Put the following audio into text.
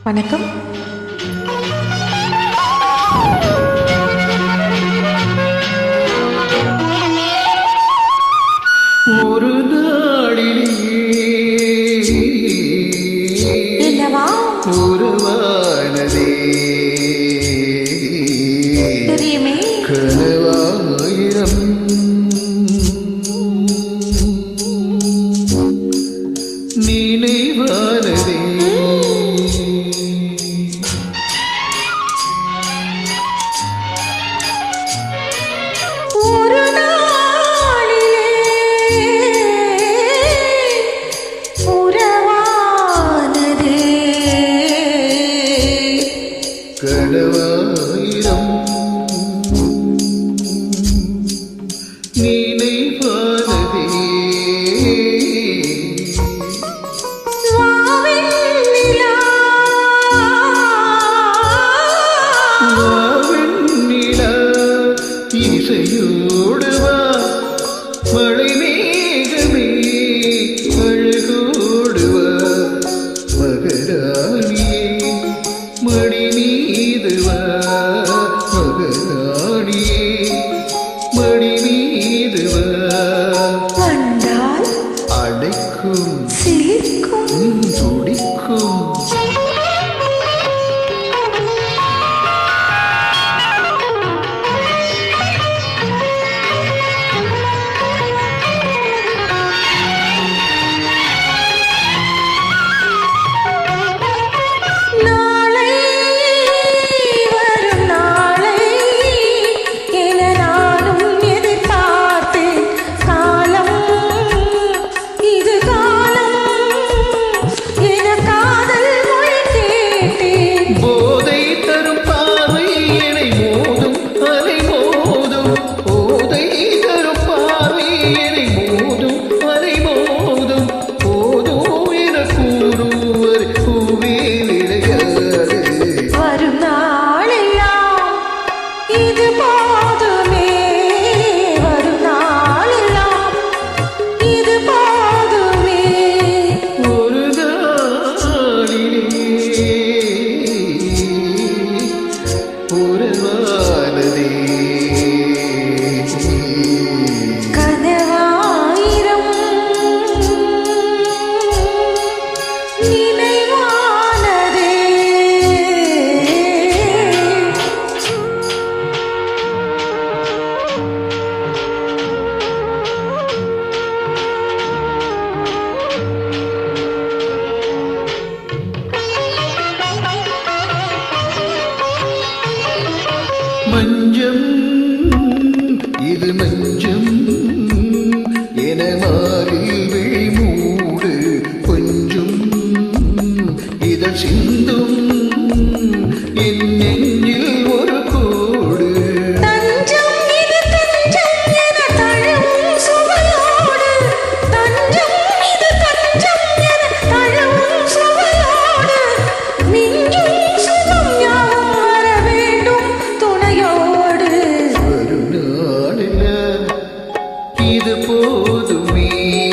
வணக்கம். ஒரு நாளிலே உருவானதே கடவாயிரம். நினைவானதே சுவாமி khương. Xí khương. Ừ, rủ khương. இது மஞ்சம் என மாறி mim.